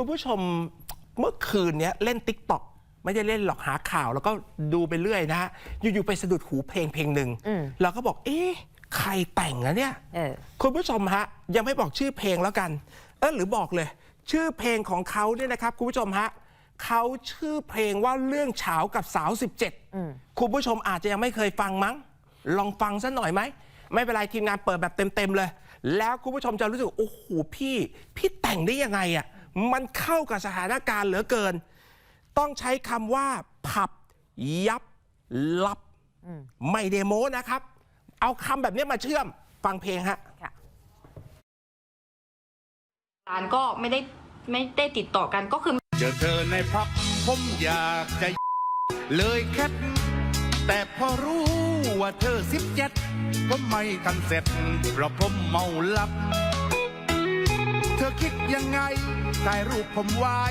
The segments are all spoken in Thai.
คุณผู้ชมเมื่อคืนเนี้ยเล่นติ๊กต็อกไม่ได้เล่นหรอกหาข่าว แล้วก็ดูไปเรื่อยนะฮะอยู่ๆไปสะดุดหูเพลงเพลงหนึ่งอืม เราก็บอก เอ๊ะใครแต่งอะเนี่ย เออ คุณผู้ชมฮะ ยังไม่บอกชื่อเพลงแล้วกัน เออหรือบอกเลย ชื่อเพลงของเขาเนี่ยนะครับ คุณผู้ชมฮะเขาชื่อเพลงว่าเรื่องเฉากับสาว17 คุณผู้ชมอาจจะยังไม่เคยฟังมั้ง ลองฟังสักหน่อยไหม ไม่เป็นไรทีมงานเปิดแบบเต็ม ๆ เลย แล้วคุณผู้ชมจะรู้สึก โอ้โหพี่ พี่แต่งได้ยังไงอะ่ะ มันเข้ากับสถานการณ์เหลือเกิน ต้องใช้คำว่า ผับ ยับ ลับ ไม่เดโมนะครับ เอาคำแบบนี้มาเชื่อมฟังเพลงฮะค่ะร้านก็ไม่ได้ไม่ได้ติดต่อกันก็คือ เจอเธอในพับผมอยากจะเลยแคทแต่พอรู้ว่าเธอสิบเจ็ดผมไม่ทันเสร็จเพราะผมเมาลับเธ อคิดยังไงถ่ายรูปผมไว้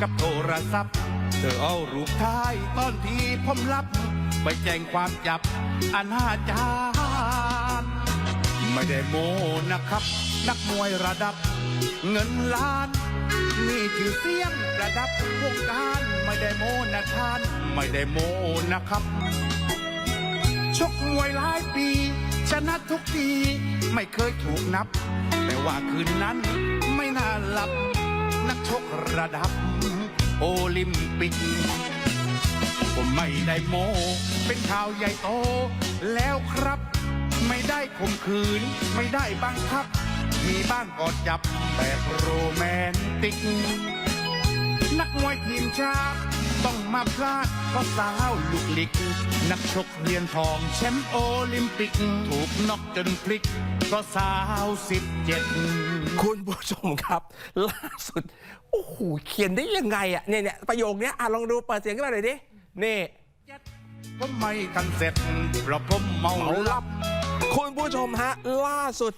กับโทรศัพท์ เธอเอารูปถ่ายตอนที่ผมรับไปแจ้งความจับอนาจารไม่ได้โมนะครับ นักมวยระดับ เงินล้านมีชื่อเสียงระดับวงการไม่ได้โมนะท่าน ไม่ได้โมนะครับ ชกมวยหลายปี ชนะทุกที ไม่เคยถูกนับ แต่ว่าคืนนั้น หลับ นักชกระดับ โอลิมปิกผมไม่ได้โม เป็นข่าวใหญ่โต แล้วครับ ไม่ได้ข่มขืน ไม่ได้บังคับ มีบ้างกอดจับแบบโรแมนติก นักมวยทีมชาติ ต้องมาพลาดเพราะสาวลูกหลิก นักชกเหรียญทองแชมป์โอลิมปิก ถูกน็อกจนพลิกเพราะสาวสิบเจ็ดคุณผู้ชมครับ ล่าสุด โอ้โห เขียนได้ยังไงอะเนี่ยเนี่ยประโยคเนี้ยอะลองดูเปิดเสียงขึ้นมาหน่อยดิ นี่ผมไม่ทันเสร็จเพราะผมเมาเมาลัลับ คุณผู้ชมฮะ ล่าสุด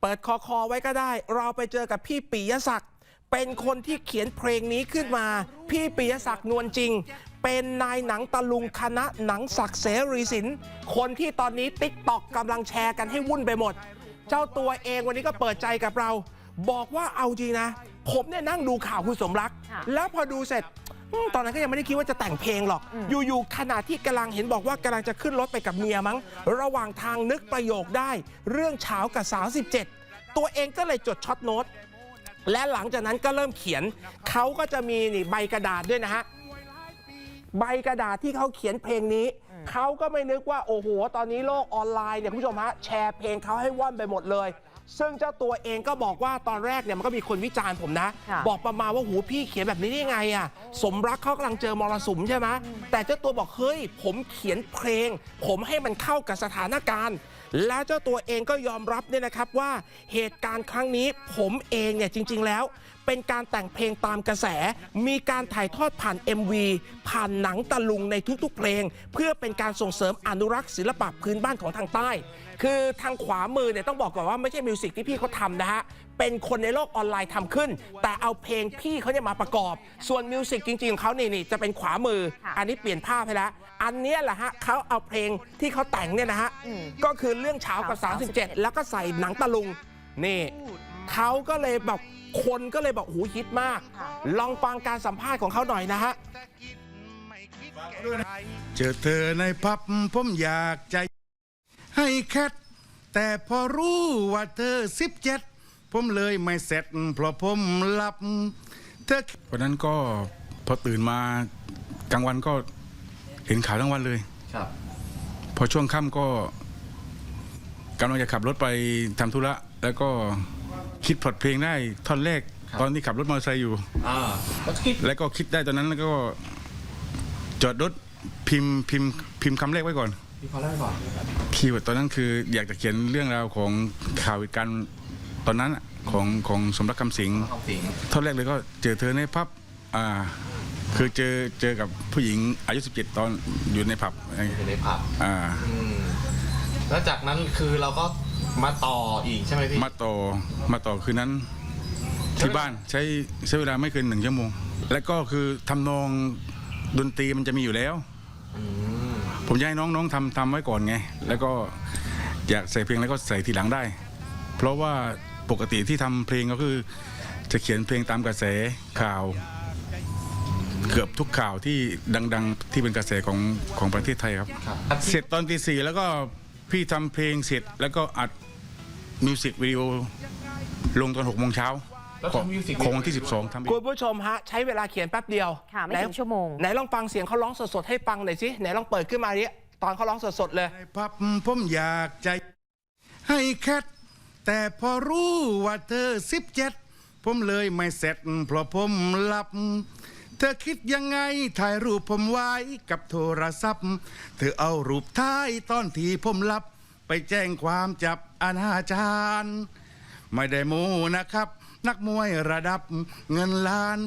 เปิดคอคอไว้ก็ได้ เราไปเจอกับพี่ปิยศักดิ์ เป็นคนที่เขียนเพลงนี้ขึ้นมา พี่ปิยศักดิ์นวลจริง เป็นนายหนังตะลุงคณะหนังศักดิ์เสรีสิน คนที่ตอนนี้ติ๊กตอกกำลังแชร์กันให้วุ่นไปหมด เจ้าตัวเองวันนี้ก็เปิดใจกับเรา บอกว่าเอาจริงนะ ผมเนี่ยนั่งดูข่าวคุณสมรักค่ะแล้วพอดูเสร็จอืมตอนนั้นก็ยังไม่ได้คิดว่าจะแต่งเพลงหรอก อยู่ๆ ขณะที่กำลังเห็นบอกว่ากำลังจะขึ้นรถไปกับเมียมั้ง ระหว่างทางนึกประโยคได้ เรื่องเช้ากับสาว 17 ตัวเองก็เลยจดช็อตโน้ต และหลังจากนั้นก็เริ่มเขียน เขาก็จะมีนี่ใบกระดาษด้วยนะฮะ ใบกระดาษที่เขาเขียนเพลงนี้ เขาก็ไม่นึกว่า โอ้โห ตอนนี้โลกออนไลน์เนี่ยคุณผู้ชมฮะแชร์เพลงเขาให้ว่อนไปหมดเลย ซึ่งเจ้าตัวเองก็บอกว่าตอนแรกเนี่ยมันก็มีคนวิจารณ์ผมนะ ค่ะ บอกประมาณว่าหูพี่เขียนแบบนี้ได้ยังไงอะสมรักเขากำลังเจอมรสุมใช่ไหมแต่เจ้าตัวบอกเฮ้ยผมเขียนเพลง ผมให้มันเข้ากับสถานการณ์ และเจ้าตัวเองก็ยอมรับเนี่ยนะครับว่าเหตุการณ์ครั้งนี้ผมเองเนี่ยจริง ๆ แล้วเป็นการแต่งเพลงตามกระแส มีการถ่ายทอดผ่าน MV ผ่านหนังตะลุงในทุกๆเพลง เพื่อเป็นการส่งเสริมอนุรักษ์ศิลปะพื้นบ้านของทางใต้ คือทางขวามือเนี่ยต้องบอกก่อนว่าไม่ใช่มิวสิกที่พี่เขาทำนะฮะเป็นคนในโลกออนไลน์ทำขึ้น แต่เอาเพลงพี่เขาเนี่ยมาประกอบ ส่วนมิวสิกจริงๆของเขานี่นี่จะเป็นขวามือค่ะอันนี้เปลี่ยนภาพให้แล้ว อันเนี้ยแหละฮะเขาเอาเพลงที่เขาแต่งเนี่ยนะฮะอืมก็คือเรื่องเช้ากับเช้า37 แล้วก็ใส่หนังตะลุงนี่ เขาก็เลยแบบคนก็เลยบอกหูฮิตมากค่ะลองฟังการสัมภาษณ์ของเขาหน่อยนะฮะเจอเธอในพับผมอยากจะให้แคทแต่พอรู้ว่าเธอสิบเจ็ดผมเลยไม่เสร็จเพราะผมหลับเธอวันนั้นก็พอตื่นมากลางวันก็เห็นข่าวทั้งวันเลยครับ พอช่วงค่ำก็กำลังจะขับรถไปทำธุระแล้วก็ คิดพล็อตเพลงได้ท่อนแรก ครับ ตอนที่ขับรถมอเตอร์ไซค์อยู่ อ่าก็คิดแล้วก็คิดได้ตอนนั้นแล้วก็ จอดรถพิมพ์พิมพ์พิมพ์คำแรกไว้ก่อนพี่ขอเล่าให้ก่อนคีย์เวิร์ดตอนนั้นคืออยากจะเขียนเรื่องราวของข่าวเหตุการณ์ตอนนั้นอะของของสมรักคำสิงคำสิงท่อนแรกเลยก็เจอเธอในผับอ่า คือเจอเจอกับผู้หญิงอายุ 17 ตอนอยู่ในผับอยู่ในผับอ่า อืมแล้วจากนั้นคือเราก็ มาต่ออีกใช่ไหมพี่มาต่อมาต่อคืนนั้น ที่บ้านใช้ใช้เวลาไม่เกินหนึ่งชั่วโมง แล้วก็คือทำนองดนตรีมันจะมีอยู่แล้วอืมผมจะให้น้องๆทำทำไว้ก่อนไง แล้วก็อยากใส่เพลงแล้วก็ใส่ทีหลังได้ เพราะว่าปกติที่ทำเพลงก็คือ จะเขียนเพลงตามกระแสข่าว เกือบทุกข่าวที่ดัง ๆ ที่เป็นกระแสของของประเทศไทยครับครับเสร็จตอนตีสี่แล้วก็ พี่ทำเพลงเสร็จแล้วก็อัดมิวสิกวิดีโอลงตอนหกโมงเช้าแล้วของทำมิวสิกวิดีขโอองวันที่ 12ทำ คุณผู้ชมฮะ ใช้เวลาเขียนแป๊บเดียวค่ะไม่ไหนถึงชั่วโมง ไหนลองฟังเสียงเขาร้องสดๆให้ฟังหน่อยสิไหนลองเปิดขึ้นมาดิตอนเขาร้องสดๆเลย ในพับผมอยากใจ ให้แคทแต่พอรู้ว่าเธอสิบเจ็ดผมเลยไม่เสร็จเพราะผมหลับเธอคิดยังไงถ่ายรูปผมไว้กับโทรศัพท์ เธอเอารูปท้ายตอนที่ผมหลับ ไปแจ้งความจับอนาจารไม่ได้โมนะครับ นักมวยระดับเงินล้าน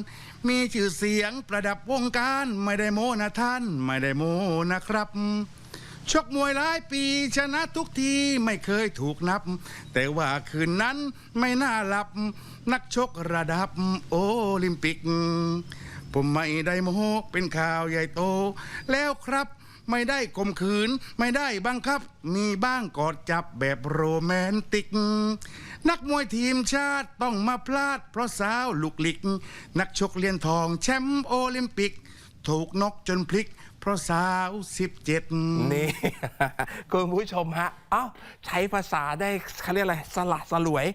มีชื่อเสียงประดับวงการไม่ได้โมนะท่าน ไม่ได้โมนะครับชกมวยหลายปีชนะทุกทีไม่เคยถูกนับ แต่ว่าคืนนั้นไม่น่าหลับ นักชกระดับโอลิมปิก ผมไม่ได้โมโหเป็นข่าวใหญ่โต แล้วครับไม่ได้ข่มขืน ไม่ได้บังคับ มีบ้างกอดจับแบบโรแมนติก นักมวยทีมชาติต้องมาพลาด เพราะสาวลุกลิก นักชกเหรียญทองแชมป์โอลิมปิก ถูกนกจนพลิก เพราะสาวสิบเจ็ดนี่ คุณผู้ชมฮะ เอ้า ใช้ภาษาได้เขาเรียกอะไร สละสลวย